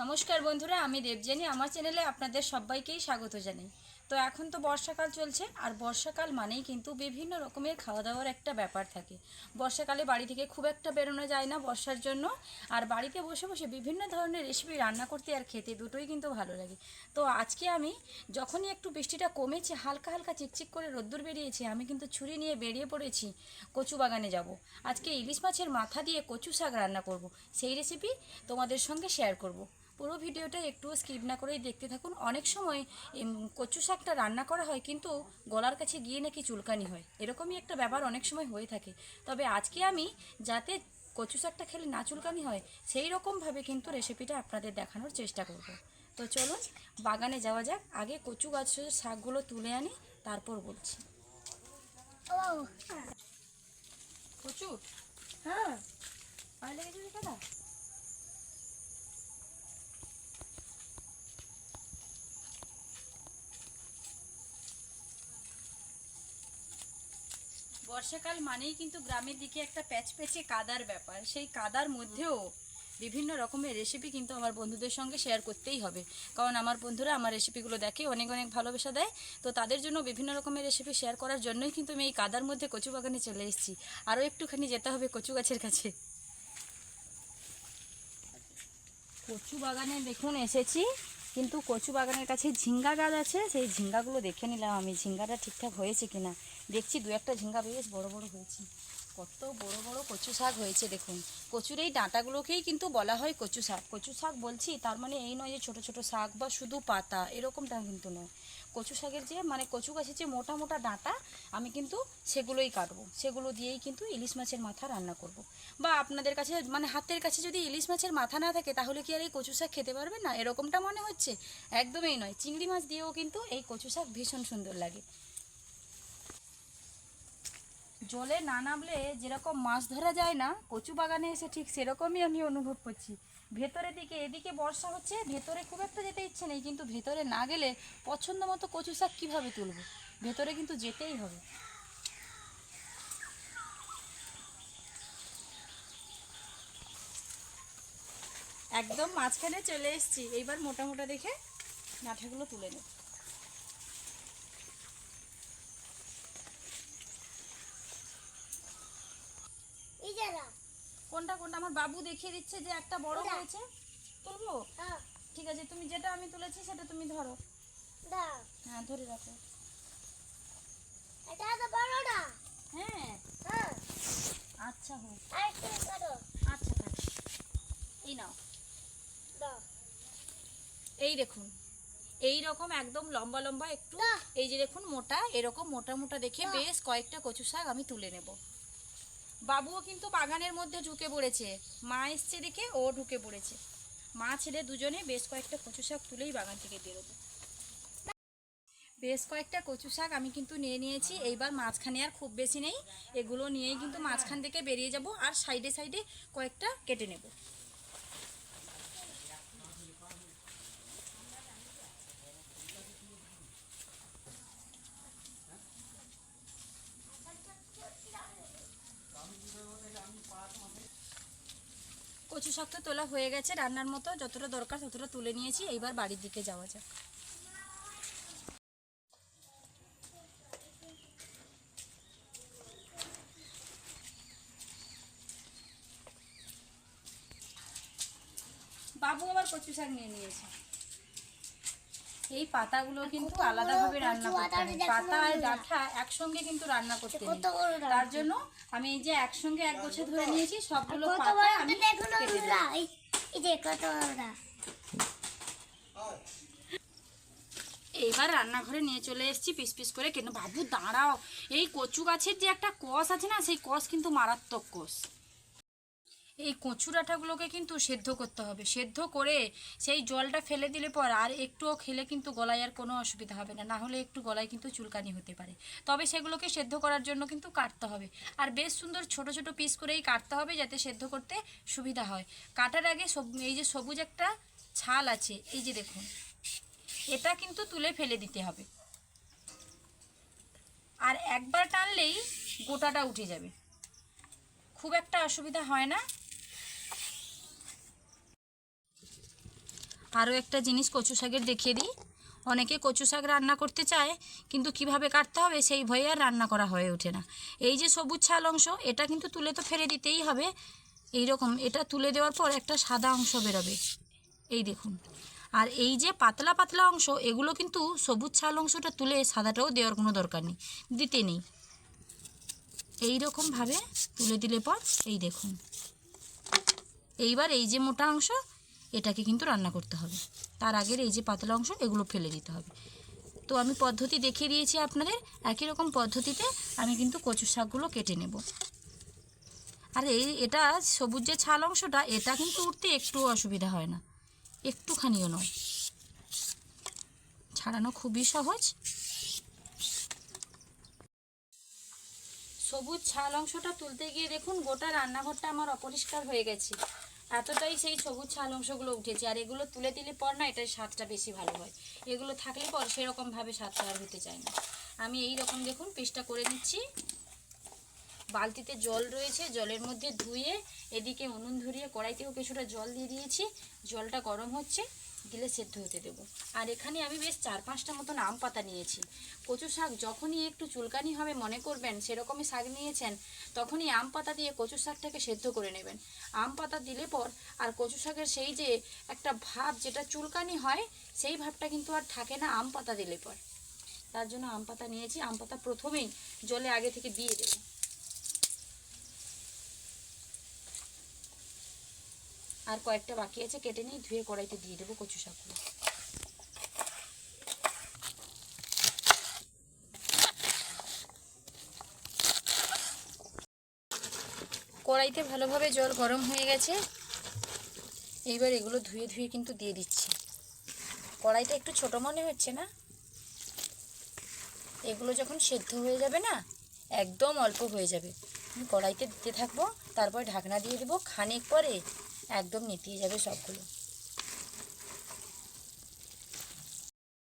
নমস্কার বন্ধুরা, আমি দেবজানি আমার চ্যানেলে আপনাদের সবাইকেই স্বাগত জানাই। তো এখন তো বর্ষাকাল চলছে, আর বর্ষাকাল মানেই কিন্তু বিভিন্ন রকমের খাওয়া দাওয়ার একটা ব্যাপার থাকে। বর্ষাকালে বাড়ি থেকে খুব একটা বেরোনো যায় না বর্ষার জন্য, আর বাড়িতে বসে বসে বিভিন্ন ধরনের রেসিপি রান্না করতে আর খেতে দুটোই কিন্তু ভালো লাগে। তো আজকে আমি যখনই একটু বৃষ্টিটা কমেছে, হালকা হালকা চিকচিক করে রোদ্দুর বেরিয়েছে, আমি কিন্তু ছুরি নিয়ে বেরিয়ে পড়েছি কচু বাগানে যাব। আজকে ইলিশ মাছের মাথা দিয়ে কচু শাক রান্না করব। সেই রেসিপি তোমাদের সঙ্গে শেয়ার করব। পুরো ভিডিওটা একটু স্কিপ না করেই দেখতে থাকুন। অনেক সময় কচু শাকটা রান্না করা হয় কিন্তু গলার কাছে গিয়ে নাকি চুলকানি হয়। এরকমই একটা ব্যাপার অনেক সময় হয়ে থাকে। তবে আজকে আমি যাতে কচু শাকটা খেলে না চুলকানি হয় সেই রকমভাবে কিন্তু রেসিপিটা আপনাদের দেখানোর চেষ্টা করব। তো চলুন বাগানে যাওয়া যাক। আগে কচু গাছের শাকগুলো তুলে আনি তারপর বলছি। কচু? হ্যাঁ। ভালো লেগেছে দাদা? বর্ষাকাল মানেই কিন্তু গ্রামের দিকে একটা প্যাচ প্যাচে কাদার ব্যাপার। সেই কাদার মধ্যেও বিভিন্ন রকমের রেসিপি কিন্তু আমার বন্ধুদের সঙ্গে শেয়ার করতেই হবে। কারণ আমার বন্ধুরা আমার রেসিপিগুলো দেখে অনেক অনেক ভালোবাসা দেয়। তো তাদের জন্য বিভিন্ন রকমের রেসিপি শেয়ার করার জন্যই কিন্তু আমি এই কাদার মধ্যে কচু বাগানে চলে এসেছি। আরও একটুখানি যেতে হবে কচু গাছের কাছে। কচু বাগানে দেখুন এসেছি। কিন্তু কচু বাগানের কাছে ঝিঙ্গা গাছ আছে। সেই ঝিঙ্গাগুলো দেখে নিলাম আমি। ঝিঙ্গাটা ঠিকঠাক হয়েছে কিনা। দেখছি দু একটা ঝিঙ্গা বেশ বড় বড় হয়েছে। কত বড় বড় কচু শাক হয়েছে দেখুন। কচুর এই ডাঁটাগুলোকেই কিন্তু বলা হয় কচু শাক। কচু শাক বলছি, তার মানে এই নয় যে ছোট ছোট শাক বা শুধু পাতা, এরকমটা কিন্তু নয়। কচু শাকের যে মানে কচু গাছের যে মোটা মোটা ডাঁটা, আমি কিন্তু সেগুলোই কাটবো। সেগুলো দিয়েই কিন্তু ইলিশ মাছের মাথা রান্না করব। বা আপনাদের কাছে মানে হাতের কাছে যদি ইলিশ মাছের মাথা না থাকে, তাহলে কি আর এই কচু শাক খেতে পারবেন না? এরকমটা মনে হচ্ছে? একদমই নয়। চিংড়ি মাছ দিয়েও কিন্তু এই কচু শাক ভীষণ সুন্দর লাগে। জলে না নামলে যেরকম মাছ ধরা যায় না, কচু বাগানে এসে ঠিক সেরকমই আমি অনুভব করছি। ভেতরের দিকে, এদিকে বর্ষা হচ্ছে, ভেতরে খুব একটা যেতে ইচ্ছে নেই, কিন্তু ভেতরে না গেলে পছন্দ মতো কচু শাক কীভাবে তুলবো? ভেতরে কিন্তু যেতেই হবে। একদম মাঝখানে চলে এসেছি। এইবার মোটা মোটা দেখে ডাঁঠাগুলো তুলে নেব। কোনটা কোনটা? আমার বাবু দেখিয়ে দিচ্ছে যে একটা বড় হয়েছে। তুলবো? হ্যাঁ। ঠিক আছে তুমি যেটা আমি তুলেছি সেটা তুমি ধরো। হ্যাঁ ধরে রাখো। এটা তো বড়টা। হ্যাঁ। হ্যাঁ। আচ্ছা হোক। আর আচ্ছা এই নাও। এই দেখুন। এই রকম একদম লম্বা লম্বা একটু। এই যে দেখুন মোটা। এরকম মোটা মোটা দেখে বেশ কয়েকটা কচু শাক আমি তুলে নেব। বাবুও কিন্তু বাগানের মধ্যে ঢুকে পড়েছে। মা এসছে দেখে, ও ঢুকে পড়েছে। মা, ছেলে দুজনে বেশ কয়েকটা কচু শাক তুলেই বাগান থেকে বেরোবো বেশ কয়েকটা কচু শাক আমি কিন্তু নিয়ে নিয়েছি। এইবার মাঝখানে আর খুব বেশি নেই। এগুলো নিয়েই কিন্তু মাঝখান থেকে বেরিয়ে যাব আর সাইডে সাইডে কয়েকটা কেটে নেব। কচু শাকটা তোলা হয়ে গেছে, রান্নার মতো যতটা দরকার ততটা তুলে নিয়েছি, এইবার বাড়ির দিকে যাওয়া যাক। বাবু আবার কচু শাক নিয়ে নিয়েছে। এই পাতাগুলো কিন্তু আলাদাভাবে রান্না করতে পাতা পাতা আর। ডাঁটা একসঙ্গে কিন্তু রান্না করতে। তার জন্য আমি এই যে একসঙ্গে এক গোছা ধরে নিয়েছি সবগুলো পাতা আমি এইবার রান্নাঘরে নিয়ে চলে এসেছি পিস পিস করে কিন্তু বাবু দাঁড়াও। এই কচু গাছের যে একটা কষ আছে না সেই কষ কিন্তু মারাত্মক কষ। এই কচু ডাঁটাগুলোকে কিন্তু সেদ্ধ করতে হবে। সেদ্ধ করে সেই জলটা ফেলে দিলে পর আর একটুও খেলে কিন্তু গলায় আর কোনো অসুবিধা হবে না। না হলে একটু গলায় কিন্তু চুলকানি হতে পারে। তবে সেগুলোকে সেদ্ধ করার জন্য কিন্তু কাটতে হবে। আর বেশ সুন্দর ছোট ছোট পিস করেই কাটতে হবে যাতে সেদ্ধ করতে সুবিধা হয়। কাটার আগে এই যে সবুজ একটা ছাল আছে, এই যে দেখুন, এটা কিন্তু তুলে ফেলে দিতে হবে। আর একবার টানলেই গোটাটা উঠে যাবে। খুব একটা অসুবিধা হয় না। আরও একটা জিনিস কচু শাকের দেখিয়ে দিই। অনেকে কচু শাক রান্না করতে চায়, কিন্তু কীভাবে কাটতে হবে সেই ভয়ে আর রান্না করা হয়ে ওঠে না। এই যে সবুজ ছাল অংশ, এটা কিন্তু তুলে তো ফেলে দিতেই হবে। এই রকম এটা তুলে দেওয়ার পর একটা সাদা অংশ বেরোবে। এই দেখুন। আর এই যে পাতলা পাতলা অংশ, এগুলো কিন্তু সবুজ ছাল অংশটা তুলে সাদাটাও দেওয়ার কোনো দরকার নেই, দিতে নেই। এই রকমভাবে তুলে দিলে পর, এই দেখুন। এইবার এই যে মোটা অংশ এটাকে কিন্তু রান্না করতে হবে। তার আগের এই যে পাতলা অংশ, এগুলো ফেলে দিতে হবে। তো আমি পদ্ধতি দেখিয়ে দিয়েছি আপনাদের। একই রকম পদ্ধতিতে আমি কিন্তু কচু শাকগুলো কেটে নেব। আর এই, এটা সবুজ যে ছাল অংশটা, এটা কিন্তু উঠতে একটু অসুবিধা হয় না। একটুখানিও নয়। ছাড়ানো খুবই সহজ। সবুজ ছাল অংশটা তুলতে গিয়ে দেখুন, গোটা রান্নাঘরটা আমার অপরিষ্কার হয়ে গেছে। এতটাই সেই সবুজ ছাল অংশগুলো উঠেছে, আর এগুলো তুলে দিলে পর না এটার স্বাদটা বেশি ভালো হয়। এগুলো থাকলে পর সেরকমভাবে স্বাদটা আর হতে চায় না। আমি এই রকম দেখুন পেস্টটা করে নিচ্ছি। বালতিতে জল রয়েছে, জলের মধ্যে ধুয়ে এদিকে উনুন ধরিয়ে কড়াইতেও কিছুটা জল দিয়ে দিয়েছি। জলটা গরম হচ্ছে। দিলে সেদ্ধ হতে দেবো। আর এখানে আমি বেশ চার পাঁচটা মতন আম পাতা নিয়েছি। কচু শাক যখনই একটু চুলকানি হবে মনে করবেন, সেরকমই শাক নিয়েছেন, তখনই আম পাতা দিয়ে কচু শাকটাকে সেদ্ধ করে নেবেন। আম পাতা দিলে পর আর কচু শাকের সেই যে একটা ভাব যেটা চুলকানি হয়, সেই ভাবটা কিন্তু আর থাকে না আম পাতা দিলে পর। তার জন্য আম পাতা নিয়েছি। আম পাতা প্রথমেই জলে আগে থেকে দিয়ে দেবো। আর কয়েকটা বাকি আছে, কেটে নিয়ে ধুয়ে কড়াইতে দিয়ে দেবো কচু শাকগুলো। কড়াইতে ভালোভাবে জল গরম হয়ে গেছে। এইবার এগুলো ধুয়ে ধুয়ে কিন্তু দিয়ে দিচ্ছি। কড়াইটা একটু ছোট মনে হচ্ছে না? এগুলো যখন সেদ্ধ হয়ে যাবে না, একদম অল্প হয়ে যাবে। কড়াইতে দিতে থাকব, তারপর ঢাকনা দিয়ে দেবো খানিক পরে। একদম নেতিয়ে যাবে সবগুলো।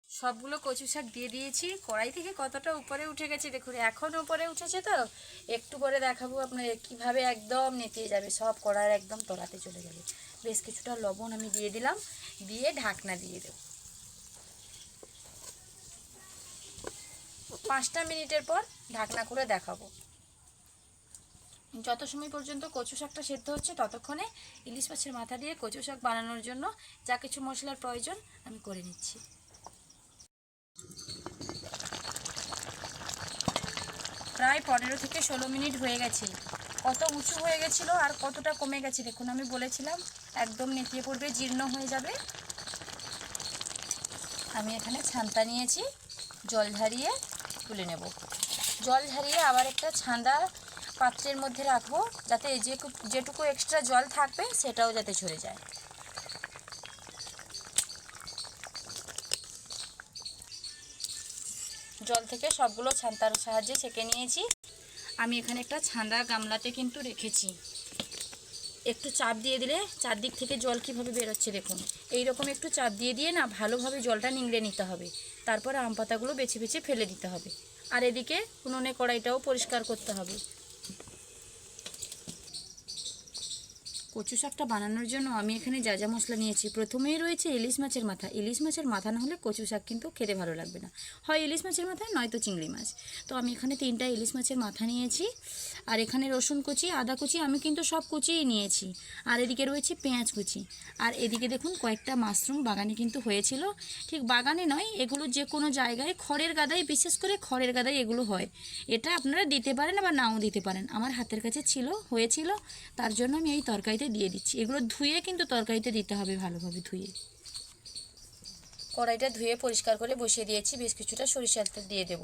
সবগুলো কচু শাক দিয়ে দিয়েছি। কড়াই থেকে কতটা উপরে উঠে গেছে দেখুন, এখন উপরে উঠেছে তো। একটু পরে দেখাবো আপনার কীভাবে একদম নেতিয়ে যাবে। সব কড়ার একদম তলাতে চলে যাবে বেশ কিছুটা লবণ আমি দিয়ে দিলাম, দিয়ে ঢাকনা দিয়ে দেব। পাঁচটা মিনিটের পর ঢাকনা করে দেখাবো। যত সময় পর্যন্ত কচু শাকটা সেদ্ধ হচ্ছে ততক্ষণে ইলিশ মাছের মাথা দিয়ে কচু শাক বানানোর জন্য যা কিছু মশলার প্রয়োজন আমি করে নিচ্ছি। প্রায় পনেরো থেকে ষোলো মিনিট হয়ে গেছে। কত উঁচু হয়ে গেছিল আর কতটা কমে গেছে দেখুন, আমি বলেছিলাম একদম নেতিয়ে পড়বে, জীর্ণ হয়ে যাবে। আমি এখানে ছান্তা নিয়েছি, জল ঝারিয়ে তুলে নেব। জল ঝারিয়ে আবার একটা ছান্দা পাত্রের মধ্যে রাখব, যাতে যে যেটুকু এক্সট্রা জল থাকবে, সেটাও যাতে ঝরে যায়। জল থেকে সবগুলো ছান্তার সাহায্যে ছেঁকে নিয়েছি। আমি এখানে একটা ছান্দা গামলাতে কিন্তু রেখেছি। একটু চাপ দিয়ে দিলে চারদিক থেকে জল কীভাবে বেরোচ্ছে দেখুন। এই রকম একটু চাপ দিয়ে দিয়ে না ভালোভাবে জলটা নিংড়ে নিতে হবে। তারপরে আম পাতাগুলো বেছে বেছে ফেলে দিতে হবে। আর এদিকে উনুনে কড়াইটাও পরিষ্কার করতে হবে। কচু শাকটা বানানোর জন্য আমি এখানে যা যা মশলা নিয়েছি। প্রথমেই রয়েছে ইলিশ মাছের মাথা। ইলিশ মাছের মাথা না হলে কচু শাক কিন্তু খেতে ভালো লাগবে না। হয় ইলিশ মাছের মাথা নয়তো চিংড়ি মাছ। তো আমি এখানে তিনটা ইলিশ মাছের মাথা নিয়েছি। আর এখানে রসুন কুচি, আদা কুচি, আমি কিন্তু সব কুচিই নিয়েছি। আর এদিকে রয়েছে পেঁয়াজ কুচি। আর এদিকে দেখুন কয়েকটা মাশরুম বাগানে কিন্তু হয়েছিল। ঠিক বাগানে নয়, এগুলো যে কোনো জায়গায় খড়ের গাদায়, বিশেষ করে খড়ের গাদায় এগুলো হয়। এটা আপনারা দিতে পারেন আবার নাও দিতে পারেন। আমার হাতের কাছে ছিল, হয়েছিল। তার জন্য আমি এই তরকারিতে দিয়ে দিচ্ছি। এগুলো ধুয়ে কিন্তু তরকারিতে দিতে হবে ভালোভাবে ধুয়ে। কড়াইটা ধুয়ে পরিষ্কার করে বসিয়ে দিয়েছি, বেশ কিছুটা সরিষার তেল দিয়ে দেব।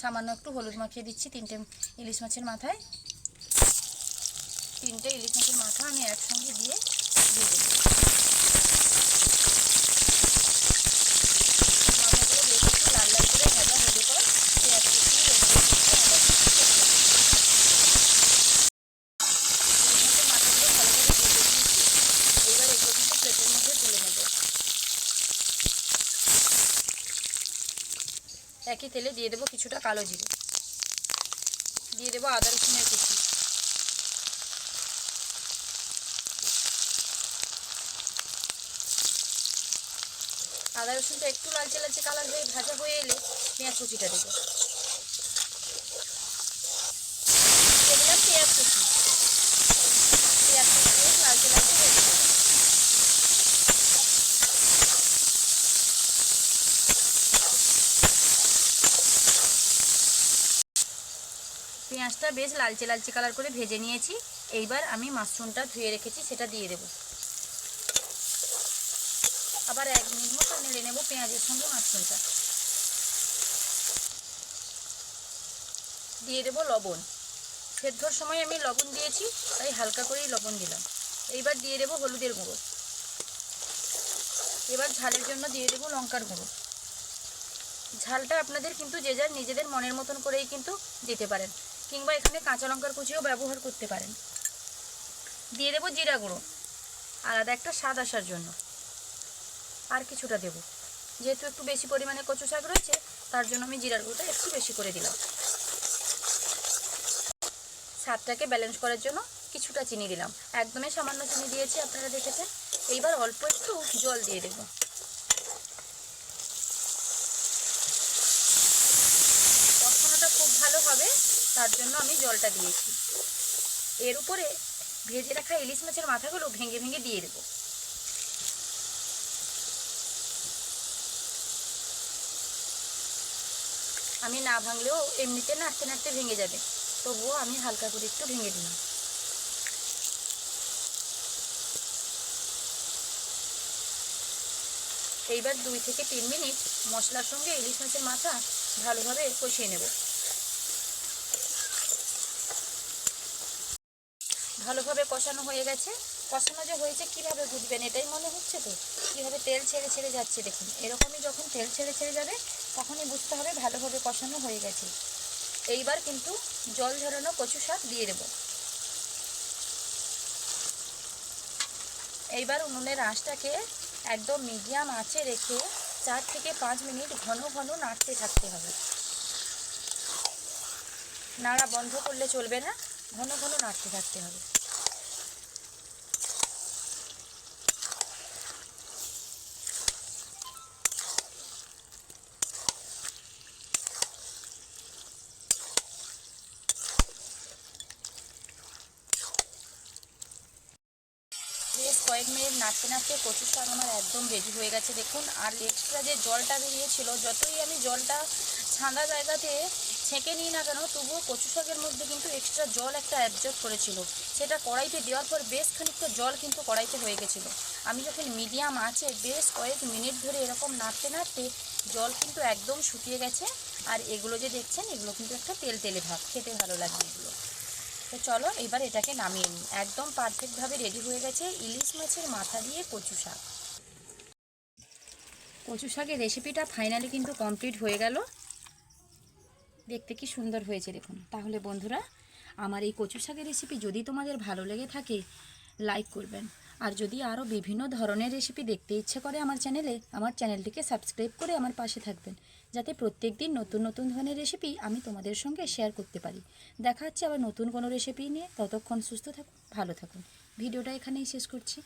সামান্য একটু হলুদ মাখিয়ে দিচ্ছি, তিনটে ইলিশ মাছের মাথায়। তিনটে ইলিশ মাছের মাথা আমি একসঙ্গে দিয়ে দিয়ে দেবো। একই তেলে দিয়ে দেবো কিছুটা কালো জিরে। দিয়ে দেবো আদা রসুনের কুচি। আদা, রসুনটা একটু লালচে লালচে কালার হয়ে, ভাজা হয়ে এলে পেঁয়াজ কুচিটা দেবো। পেঁয়াজটা বেশ লালচে লালচে কালার করে ভেজে নিয়েছি। এইবার আমি মাশরুমটা ধুয়ে রেখেছি, সেটা দিয়ে দেবো। আবার এক মিনিট মতো নেড়ে নেব পেঁয়াজের সঙ্গে মাশরুমটা। দিয়ে দেবো লবণ। সেদ্ধর সময় আমি লবণ দিয়েছি, তাই হালকা করেই লবণ দিলাম। এইবার দিয়ে দেবো হলুদের গুঁড়ো। এবার ঝালের জন্য দিয়ে দেবো লঙ্কার গুঁড়ো। ঝালটা আপনাদের কিন্তু যে যার নিজেদের মনের মতন করেই কিন্তু দিতে পারেন। কিংবা এখানে কাঁচা লঙ্কার কুচিও ব্যবহার করতে পারেন। দিয়ে দেবো জিরা গুঁড়ো। আলাদা একটা স্বাদ আসার জন্য। আর কিছুটা দেব। যেহেতু একটু বেশি পরিমাণে কচু শাক রয়েছে, তার জন্য আমি জিরার গুঁড়োটা একটু বেশি করে দিলাম। স্বাদটাকে ব্যালেন্স করার জন্য কিছুটা চিনি দিলাম। একদমই সামান্য চিনি দিয়েছি, আপনারা দেখেছেন। এইবার অল্প একটু জল দিয়ে দেবো কষানোটা খুব ভালো হবে তার জন্য আমি জলটা দিয়েছি। এর উপরে ভেজে রাখা ইলিশ মাছের মাথাগুলো ভেঙে ভেঙে দিয়ে দেবো। আমি না ভাঙলেও এমনিতে নাড়তে নাড়তে ভেঙে যাবে। তবুও আমি হালকা করে একটু ভেঙে দিলাম। এইবার দুই থেকে তিন মিনিট মশলার সঙ্গে ইলিশ মাছের মাথা ভালোভাবে কষিয়ে নেব। ভালোভাবে কষানো হয়ে গেছে। কষানো যে হয়েছে কীভাবে বুঝবেন? এটাই মনে হচ্ছে তো? কীভাবে তেল ছেড়ে ছেড়ে যাচ্ছে দেখুন? এরকমই যখন তেল ছেড়ে ছেড়ে যাবে, তখনই বুঝতে হবে ভালোভাবে কষানো হয়ে গেছে। এইবার কিন্তু জল ঝরানো কচু শাক দিয়ে দেব। এইবার উনুনের আঁশটাকে একদম মিডিয়াম আঁচে রেখে চার থেকে পাঁচ মিনিট ঘন ঘন নাড়তে থাকতে হবে। নাড়া বন্ধ করলে চলবে না, ঘন ঘন নাড়তে থাকতে হবে বেশ কয়েক মিনিট নাড়তে নাড়তে কচু শাক আমার একদম রেডি হয়ে গেছে। দেখুন, আর এক্সট্রা যে জলটা বেরিয়েছিল, যতই আমি জলটা ছাঁদা জায়গাতে ছেঁকে নিই না কেন, তবুও কচু শাকের মধ্যে কিন্তু এক্সট্রা জল একটা অ্যাবজর্ব করেছিল। সেটা কড়াইতে দেওয়ার পর বেশ খানিকটা জল কিন্তু কড়াইতে হয়ে গেছিল। আমি যখন মিডিয়াম আছে বেশ কয়েক মিনিট ধরে এরকম নাড়তে নাড়তে জল কিন্তু একদম শুকিয়ে গেছে, আর এগুলো যে দেখছেন, এগুলো কিন্তু একটা তেল তেলে ভাব খেতে ভালো লাগে এগুলো। তো চলো এবার এটাকে নামিয়ে নিই। একদম পারফেক্টভাবে রেডি হয়ে গেছে ইলিশ মাছের মাথা দিয়ে কচু শাক। কচু শাকের রেসিপিটা ফাইনালি কিন্তু কমপ্লিট হয়ে গেল। দেখতে কি সুন্দর হয়েছে দেখুন। তাহলে বন্ধুরা, আমার এই কচু শাকের রেসিপি যদি তোমাদের ভালো লেগে থাকে লাইক করবেন। আর যদি আরও বিভিন্ন ধরনের রেসিপি দেখতে ইচ্ছে করে আমার চ্যানেলে আমার চ্যানেলটিকে সাবস্ক্রাইব করে আমার পাশে থাকবেন। যাতে প্রত্যেক দিন নতুন নতুন ধরনের রেসিপি আমি তোমাদের সঙ্গে শেয়ার করতে পারি। দেখা হচ্ছে আবার নতুন কোনো রেসিপি নিয়ে। ততক্ষণ সুস্থ থাকুন, ভালো থাকুন। ভিডিওটা এখানেই শেষ করছি।